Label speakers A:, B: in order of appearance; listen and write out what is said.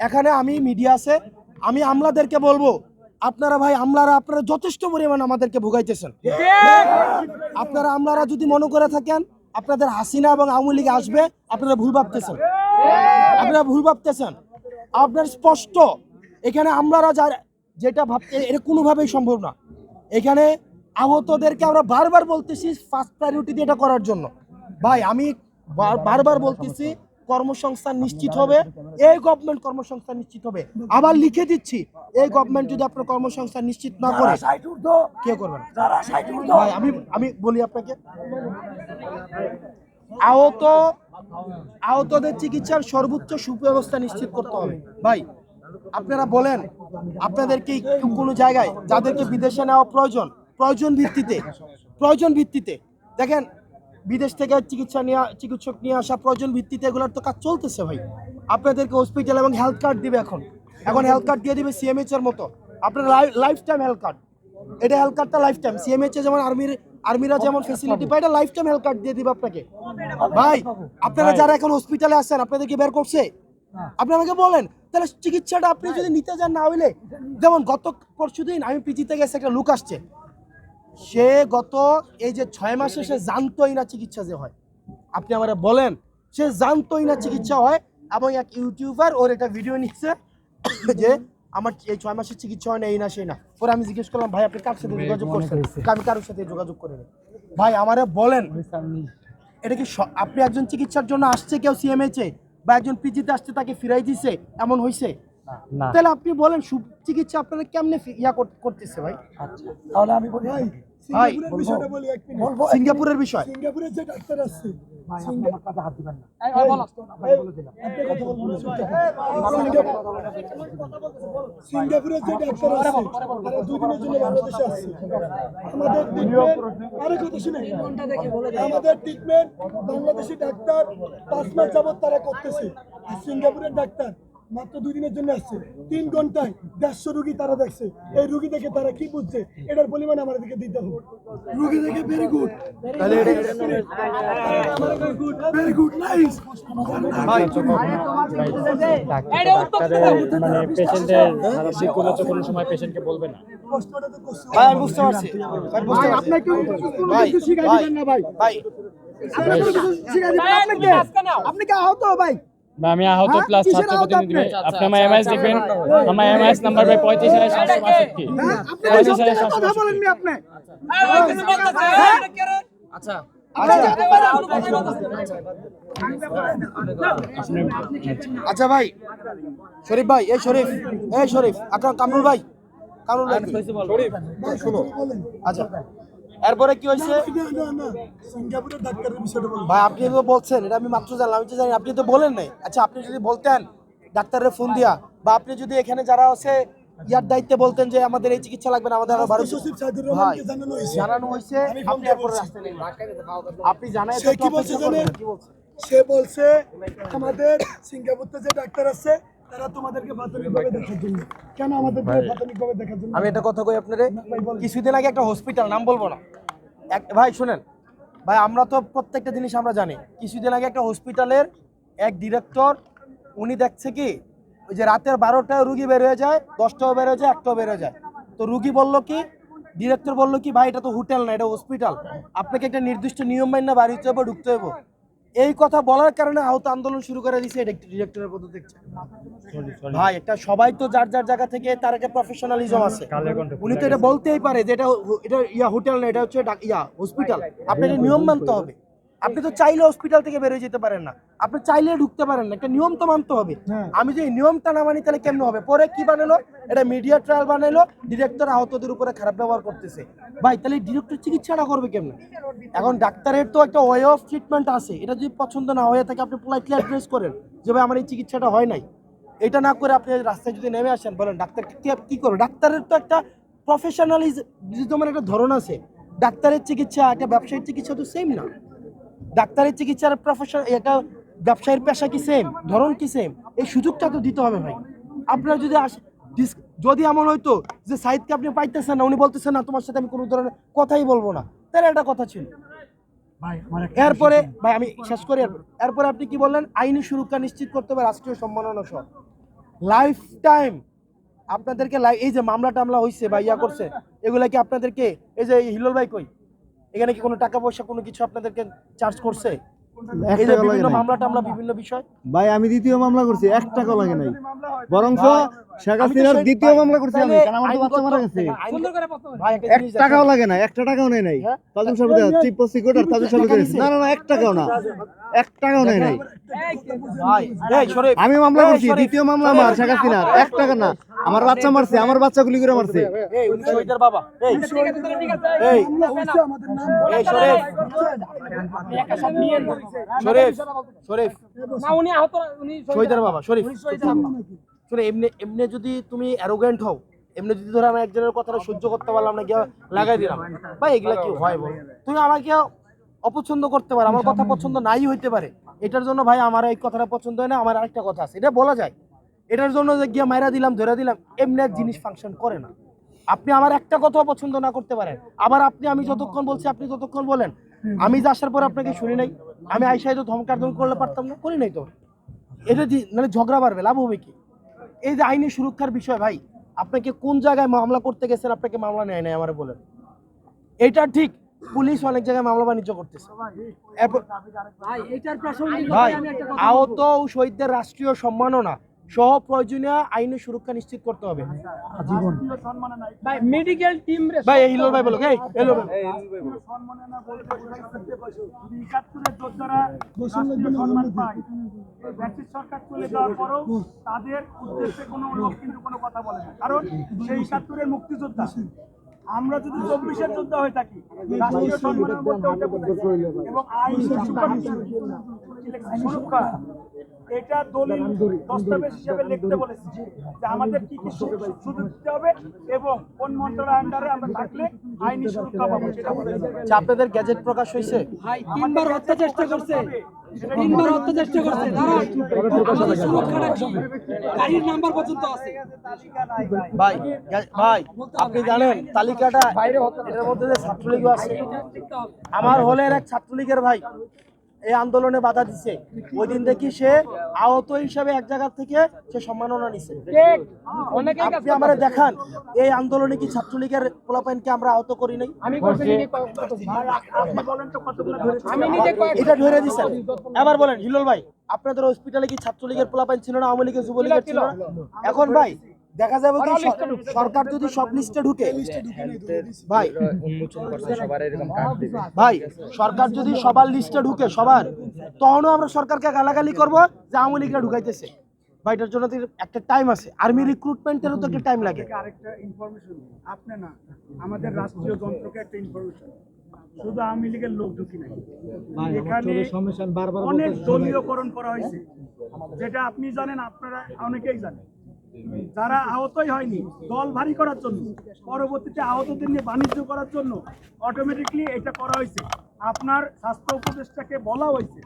A: এখানে আমি মিডিয়া আছে, আমি আমলাদেরকে বলব, আপনারা ভাই, আমলারা আপনারা যথেষ্ট পরিমাণ আমাদেরকে ভোগাইতেছেন। আপনারা আমলারা যদি মনে করে থাকেন, আপনাদের হাসিনা এবং আওয়ামী লীগ আসবে, আপনারা ভুল ভাবতেছেন। আপনারা ভুল ভাবতেছেন। আপনার স্পষ্ট, এখানে আমলারা যার যেটা ভাবতে এটা কোনোভাবেই সম্ভব না। এখানে আহতদেরকে আমরা বারবার বলতেছি ফার্স্ট প্রায়োরিটি দিয়ে এটা করার জন্য। ভাই, আমি বারবার বলতেছি কর্মসংস্থান নিশ্চিত হবে। এই গভর্নমেন্ট কর্মসংস্থান নিশ্চিত হবে। আবার লিখে দিচ্ছি এই গভর্নমেন্ট যদি আপনার কর্মসংস্থান নিশ্চিত না করে কে করবেন আমি আমি বলি আপনাকে আহত আহতদের চিকিৎসার সর্বোচ্চ সুব্যবস্থা নিশ্চিত করতে হবে। ভাই আপনারা বলেন আপনাদের কি কোনো জায়গায় যাদেরকে বিদেশে নেওয়া প্রয়োজন প্রয়োজন ভিত্তিতে প্রয়োজন ভিত্তিতে দেখেন বিদেশ থেকে চিকিৎসা নিয়ে চিকিৎসক নিয়ে আসা প্রয়োজন ভিত্তিতে এগুলোর তো কাজ চলতেছে ভাই। আপনাদেরকে হসপিটাল এবং হেলথ কার্ড দিবে এখন। এখন হেলথ কার্ড দিয়ে দিবে সিএমএইচ এর মতো। আপনার লাইফ টাইম হেলথ কার্ড এটা হেলথ কার্ডটা লাইফ টাইম সিএমএইচ এ যেমন আর্মির আর্মিরা যেমন ফেসিলিটি পায় এটা লাইফ টাইম হেলথ কার্ড দিয়ে দিবে আপনাকে। ভাই আপনারা যারা এখন হসপিটালে আছেন আপনাদেরকে বের করছে? আপনি আমাকে বলেন তাহলে চিকিৎসাটা আপনি যদি নিতে যান না হইলে যেমন গত পরশু দিন আমি পিজিতে গেছে একটা লোক আসছে। সে গত এই যে ছয় মাসে সে জানতোই না চিকিৎসা যে হয়। আপনি আমারে বলেন সে জানতোই না চিকিৎসা হয় এবং এক ইউটিউবার ওর একটা ভিডিও নিচ্ছে যে আমার এই ছয় মাসের চিকিৎসা হয় না এই না সেই না। পরে আমি জিজ্ঞেস করলাম ভাই আপনি কার সাথে যোগাযোগ করছেন? আমি কারোর সাথে যোগাযোগ করিনি। ভাই আমারে বলেন এটা কি আপনি একজন চিকিৎসার জন্য আসছে কেউ সিএমএইচে বা একজন পিজিতে আসছে তাকে ফিরাই দিছে? এমন হয়েছে তাহলে আপনি বলেন সু- চিকিৎসা আপনারা কেমনে ইয়া কর- করতেছে ভাই?
B: তাহলে আমি বলি
C: সিঙ্গাপুরের বিষয়টা বলি এক মিনিট।
A: সিঙ্গাপুরের বিষয়।
C: সিঙ্গাপুরের যে ডাক্তার। সিঙ্গাপুরের যে ডাক্তার আসছে তারা দুদিনের জন্য বাংলাদেশে আসছে আমাদের ট্রিটমেন্ট আরে কথা শুনে। আমাদের ট্রিটমেন্ট বাংলাদেশি ডাক্তার পাঁচ মাস যাবত তারা করতেছে। আর সিঙ্গাপুরের ডাক্তার মাত্র দুই দিনের জন্য আসছে। তিন ঘন্টায় দেড়শো রুগী তারা দেখছে। এই রুগী দেখে তারা কি বুঝছে? এটার পরিমাণ আমাদের দিকে দিতে হবে। রুগী দেখে very good very good nice
B: মানে পেশেন্টের খারাপ দিকগুলো কোনো সময় পেশেন্টকে বলবে না।
C: প্রশ্নটা তো করছে।
A: ভাই আমি বুঝতে পারছি।
C: শিখাই দিবেন না ভাই।
A: ভাই।
C: আপনি কে আহত ভাই?
B: আমি আহত
C: হ্যাঁ?
B: প্লাস ছাত্র প্রতিনিধি
C: আপনি?
B: আমার এমআইএস দেখবেন। আমার এমআইএস নাম্বার ভাই পঁয়ত্রিশ হাজার সাতশো বাষট্টি।
C: হ্যাঁ?
B: পঁয়ত্রিশ হাজার সাতশো বাষট্টি।
A: আচ্ছা। আচ্ছা ভাই শরীফ ভাই এই শরীফ এই শরীফ আপনার কামরুল ভাই। কামরুল ভাই শরীফ
C: শুনো।
A: আচ্ছা। এরপরে কি হয়েছে? ভাই আপনি তো বলছেন এটা আমি মাত্র জানলাম আমি জানি আপনি তো বলেন নাই। আচ্ছা আপনি যদি বলতেন ডাক্তারের ফোন দিয়া বা আপনি যদি এখানে যারা আছে ইয়ার দায়িত্বে বলতেন যে আমাদের এই চিকিৎসা লাগবে না আমাদের আরও ভারত
C: সচিব সাইদুর রহমানকে জানানো হয়েছে।
A: জানানো হয়েছে আপনি
C: দিয়ে
A: এরপরে
C: বলছি।
A: আপনি জানাই
C: সে কি বলছে জানেন? সে বলছে আমাদের সিঙ্গাপুরতে যে ডাক্তার আছে তারা তোমাদেরকে প্রাথমিকভাবে দেখার জন্য। কেন আমাদের প্রাথমিকভাবে দেখার জন্য?
A: আমি একটা কথা কই আপনারে? কিছুদিন আগে একটা হসপিটাল নাম বলব না। এক ভাই শুনেন। ভাই আমরা তো প্রত্যেকটা জিনিস আমরা জানি। কিছুদিন আগে একটা হসপিটালের এক ডিরেক্টর উনি দেখছে কি ওই যে রাতের বারোটায় রুগী বের হয়ে যায় দশটাও বের হয়ে যায় একটাও বের হয়ে যায়। তো রুগী বলল কি ডিরেক্টর বলল কি ভাই এটা তো হোটেল না এটা হসপিটাল আপনাকে একটা নির্দিষ্ট নিয়ম মান্য বাড়ি হতে হবে ঢুকতে হবে এই কথা বলার কারণে আহত আন্দোলন শুরু করে দিয়েছে ডিরেক্টরের পদ দেখছে ভাই এটা সবাই তো যার যার জায়গা থেকে তার একটা প্রফেশনালিজম আছে। উনি তো এটা বলতেই পারে যে এটা এটা ইয়া হোটেল না এটা হচ্ছে ইয়া হসপিটাল আপনাকে নিয়ম মানতে হবে। আপনি তো চাইলে হসপিটাল থেকে বেরোয় যেতে পারেন না। আপনি চাইলে ঢুকতে পারেন না একটা নিয়ম তো মানতে হবে। আমি যে এই নিয়মটা না মানি তাহলে কেমন হবে? পরে কি বানালো? এটা মিডিয়া ট্রায়াল বানালো ডিরেক্টর আহতদের উপরে খারাপ ব্যবহার করতেছে। ভাই তাহলে ডিরেক্টর চিকিৎসাটা করবে কেমন? এখন ডাক্তারের তো একটা ওয়ে অফ ট্রিটমেন্ট আছে। এটা যদি পছন্দ না হয়ে থাকে আপনি পোলাইটলি অ্যাড্রেস করেন যে ভাই আমার এই চিকিৎসাটা হয় নাই। এটা না করে আপনি রাস্তায় যদি নেমে আসেন বলেন ডাক্তার কি- কি করবে? ডাক্তারের তো একটা প্রফেশনালিজমের একটা ধরন আছে। ডাক্তারের চিকিৎসা একটা ব্যবসায়িক চিকিৎসা তো সেম না। ডাক্তারের চিকিৎসার প্রফেশন এটা ব্যবসায়ীর পেশা কি সেম ধরন কি সেম এই সুযোগটা তো দিতে হবে ভাই। আপনার যদি যদি এমন হইতো যে সাইদকে আপনি পাইতেছেন না উনি বলতেছেন না তোমার সাথে আমি কোনো ধরনের কথাই বলব না। তাহলে একটা কথা ছিল।
B: ভাই
A: এরপরে ভাই আমি শেষ করি। এরপরে আপনি কি বললেন? আইনি সুরক্ষা নিশ্চিত করতে হবে রাষ্ট্রীয় সম্মাননা সহ। লাইফ টাইম আপনাদেরকে এই যে মামলা টামলা হয়েছে বা ইয়া করছে এগুলা কি আপনাদেরকে এই যে হিলোল ভাই কই? এখানে কি কোনো টাকা পয়সা কোনো কিছু আপনাদেরকে চার্জ করছে? এই যে বিভিন্ন মামলা টামলা বিভিন্ন বিষয়।
D: ভাই আমি দ্বিতীয় মামলা করছি এক টাকা লাগে নাই। শেখ হাসিনার দ্বিতীয় মামলা করছি আমি কারণ আমার তো বাচ্চা মারা গেছে?
A: একটা
D: এক টাকাও লাগে না একটা টাকাও নেই নাই।
A: হ্যাঁ?
D: তাজুল সাহেব চিফ প্রসিকিউটর তাজুল সাহেব
A: টাকা
D: না না না এক টাকাও না। এক টাকাও নেই নাই।
A: ভাই,
D: আমি মামলা করছি দ্বিতীয় মামলা আমার শেখ হাসিনার। এক টাকা না। আমার বাচ্চা মারছে আমার বাচ্চা গুলি করে মারছে।
A: এই উনি শহীদের বাবা। এই। এই
C: মামলা হয়েছে আমাদের নাম
A: এই শরীফ। শরীফ শরীফ
B: না উনি আহত। উনি
A: শহীদের বাবা। শরীফ শোনো এমনি এমনি যদি তুমি অ্যারোগ্যান্ট হও এমনি যদি ধরো আমি একজনের কথাটা সহ্য করতে পারলাম না গিয়ে লাগাই দিলাম। ভাই এগুলা কি হয় বল? তুমি আমাকে অপছন্দ করতে পারো আমার কথা পছন্দ নাই হইতে পারে। এটার জন্য ভাই আমার এই কথাটা পছন্দ হয় না আমার আরেকটা কথা আছে। এটা বলা যায়। এটার জন্য যে গিয়ে মাইরা দিলাম ধরে দিলাম এমনি এক জিনিস ফাংশন করে না। আপনি আমার একটা কথা পছন্দ না করতে পারেন। আবার আপনি আমি যতক্ষণ বলছি আপনি ততক্ষণ বলেন। আমি যে আসার পর আপনাকে শুনি নাই আমি আইসাই তো ধমকার ধম করলে পারতাম না করি নাই তো। এটা মানে ঝগড়া বাড়বে লাভ হবে কি? এই যে আইনি সুরক্ষার বিষয় ভাই আপনাকে কোন জায়গায় মামলা করতে গেছেন আপনাকে মামলা নেয় নাই আমার বলে এটা ঠিক পুলিশ অনেক জায়গায় মামলা বাণিজ্য করতেছে। ভাই আহত ও শহীদদের রাষ্ট্রীয় সম্মাননা সহ প্রয়োজনীয় আইনি সুরক্ষা নিশ্চিত করতে হবে।
B: ভাই মেডিকেল টিম
A: ভাই এই ভাই বলো এই ভাই
E: সম্মান পায়। সরকার চলে যাওয়ার পরও তাদের উদ্দেশ্যে কোনো লোক কিন্তু কোনো কথা বলে না। কারণ সেই একাত্তরের মুক্তিযোদ্ধা আমরা যদি চব্বিশের যোদ্ধা হয়ে থাকি রাষ্ট্রীয়। এবং আইন সুরক্ষা এটা দলিল দস্তাবেজ হিসেবে লিখতে বলেছি যে আমাদের কি কি সুযোগ দিতে হবে এবং কোন মন্ত্রণালয়ের আন্ডারে আমরা থাকলে আইনি সুরক্ষা পাবো সেটা বলেছি
A: আচ্ছা, আপনাদের গ্যাজেট প্রকাশ হয়েছে?
B: ভাই তিনবার হত্যা চেষ্টা করছে। তিনবার হত্যা চেষ্টা করছে। দাঁড়ান আমাদের সুরক্ষাটা কি? গাড়ির নাম্বার পর্যন্ত আছে।
A: ভাই ভাই আপনি জানেন তালিকাটা এটার মধ্যে যে ছাত্রলীগও আছে। আমার হলের এক ছাত্রলীগের ভাই। এই আন্দোলনে বাধা দিছে। ওই দিন দেখি সে আহত হিসাবে এক জায়গা থেকে সে সম্মাননা নিছে। আপনি আমারে দেখান এই আন্দোলনে কি ছাত্রলীগের পোলাপাইনকে আমরা আহত করি নাই? এটা ধরে দিছেন। এবার বলেন হিলোল ভাই আপনাদের হসপিটালে কি ছাত্রলীগের পোলাপাইন ছিল না আওয়ামী লীগের যুবলীগের ছিল না? এখন ভাই দেখা যাবে কি সরকার যদি সব লিস্টে ঢুকে। ভাই। ভাই সরকার যদি সবার লিস্টে ঢুকে সবার তখনও আমরা সরকারকে গালাগালি করব যে আওয়ামী লীগরা ঢুকাইতেছে। এটার জন্য একটা টাইম আছে। আর্মি রিক্রুটমেন্টেরও তো একটা টাইম লাগে।
E: আরেকটা ইনফরমেশন আপনি না আমাদের রাষ্ট্রীয় যন্ত্রকে একটা ইনফরমেশন শুধু আওয়ামী লীগের লোক ঢুকি নাই। এখানে অনেক দলীয়করণ করা হয়েছে। যেটা আপনি জানেন আপনারা অনেকেই জানেন। যারা আহতই হয়নি, দল ভারী করার জন্য, পরবর্তীতে আহতদের নিয়ে বাণিজ্য করার জন্য অটোমেটিকলি এটা করা হয়েছে। আপনার স্বাস্থ্য উপদেষ্টাকে বলা হয়েছে।